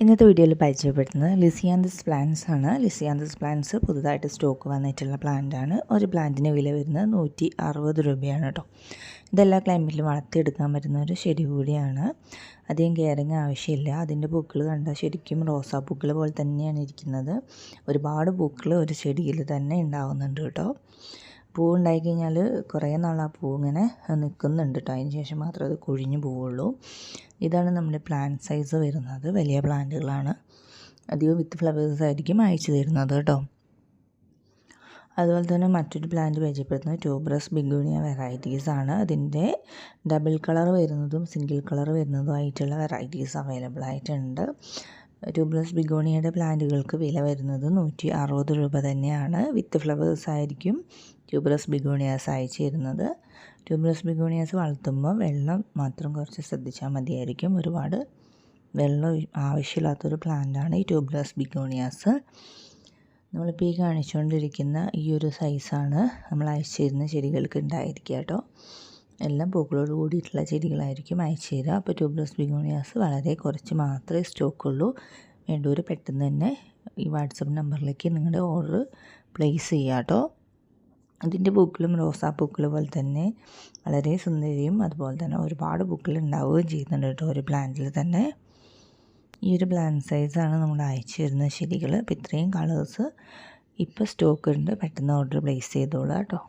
ഇന്നത്തെ വീഡിയോയിൽ പരിചയപ്പെടുത്തുന്നത് ലിസിയാന്തസ് പ്ലാന്റ്സ് ആണ്. ലിസിയാന്തസ് പ്ലാന്റ്സ് പുതുതായിട്ട് സ്റ്റോക്ക് വന്നിട്ടുള്ള പ്ലാന്റ് ആണ്. ഒരു പ്ലാന്റിന് വില വരുന്നത് നൂറ്റി അറുപത് രൂപയാണ് കേട്ടോ ഇതെല്ലാ ക്ലൈമറ്റിലും വളർത്തിയെടുക്കാൻ പറ്റുന്ന ഒരു ചെടി കൂടിയാണ്. അധികം കെയറിങ് ആവശ്യമില്ല. അതിന്റെ പൂക്കൾ കണ്ടാൽ ശരിക്കും റോസാ പൂക്കൾ പോലെ തന്നെയാണ് ഇരിക്കുന്നത്. ഒരുപാട് പൂക്കൾ ഒരു ചെടിയിൽ തന്നെ ഉണ്ടാവുന്നുണ്ട് കേട്ടോ പൂ ഉണ്ടായി കഴിഞ്ഞാൽ കുറേ നാൾ ആ പൂ ഇങ്ങനെ നിൽക്കുന്നുണ്ട് കേട്ടോ അതിന് ശേഷം മാത്രമേ അത് കൊഴിഞ്ഞു പോവുള്ളൂ. ഇതാണ് നമ്മുടെ പ്ലാന്റ് സൈസ് വരുന്നത്. വലിയ പ്ലാന്റുകളാണ്. അധികം വിത്ത് ഫ്ലവേഴ്സ് ആയിരിക്കും അയച്ചു തരുന്നത് കേട്ടോ. അതുപോലെ തന്നെ മറ്റൊരു പ്ലാന്റ് പരിചയപ്പെടുത്തുന്നത് ട്യൂബ്രസ് ബിഗൂണിയ വെറൈറ്റീസ് ആണ്. അതിന്റെ ഡബിൾ കളർ വരുന്നതും സിംഗിൾ കളർ വരുന്നതും ആയിട്ടുള്ള വെറൈറ്റീസ് അവൈലബിൾ ആയിട്ടുണ്ട്. ട്യൂബ്രസ് ബിഗോണിയയുടെ പ്ലാന്റുകൾക്ക് വില വരുന്നത് നൂറ്റി അറുപത് രൂപ തന്നെയാണ്. വിത്ത് ഫ്ലവേഴ്സ് ആയിരിക്കും ട്യൂബ്ലസ് ബിഗോണിയാസ് അയച്ചു തരുന്നത്. ട്യൂബ്രസ് ബിഗോണിയാസ് വളർത്തുമ്പോൾ വെള്ളം മാത്രം കുറച്ച് ശ്രദ്ധിച്ചാൽ മതിയായിരിക്കും. ഒരുപാട് വെള്ളം ആവശ്യമില്ലാത്തൊരു പ്ലാന്റാണ് ഈ ട്യൂബ്ലസ് ബിഗോണിയാസ് നമ്മളിപ്പോൾ ഈ കാണിച്ചുകൊണ്ടിരിക്കുന്ന ഈ ഒരു സൈസാണ് നമ്മൾ അയച്ചു തരുന്ന ചെടികൾക്ക് ഉണ്ടായിരിക്കുക കേട്ടോ. എല്ലാം പൂക്കളോട് കൂടിയിട്ടുള്ള ചെടികളായിരിക്കും അയച്ചു തരിക. അപ്പോൾ ട്യൂബ്ലസ് ബിഗോണിയാസ് വളരെ കുറച്ച് മാത്രമേ സ്റ്റോക്കുള്ളൂ. വേണ്ടവർ പെട്ടെന്ന് തന്നെ ഈ വാട്സപ്പ് നമ്പറിലേക്ക് നിങ്ങളുടെ ഓർഡർ പ്ലേസ് ചെയ്യുക കേട്ടോ. അതിന്റെ പൂക്കളും റോസാപ്പൂക്കൾ പോലെ തന്നെ വളരെ സുന്ദരിയും അതുപോലെ തന്നെ ഒരുപാട് പൂക്കൾ ഉണ്ടാവുകയും ചെയ്യുന്നുണ്ട് കേട്ടോ ഒരു പ്ലാന്റിൽ തന്നെ. ഈ ഒരു പ്ലാന്റ് സൈസാണ് നമ്മൾ അയച്ചു തരുന്ന ചെടികൾ. അപ്പോൾ ഇത്രയും കളേഴ്സ് ഇപ്പോൾ സ്റ്റോക്ക് ഉണ്ട്. പെട്ടെന്ന് ഓർഡർ പ്ലേസ് ചെയ്തോളാം കേട്ടോ.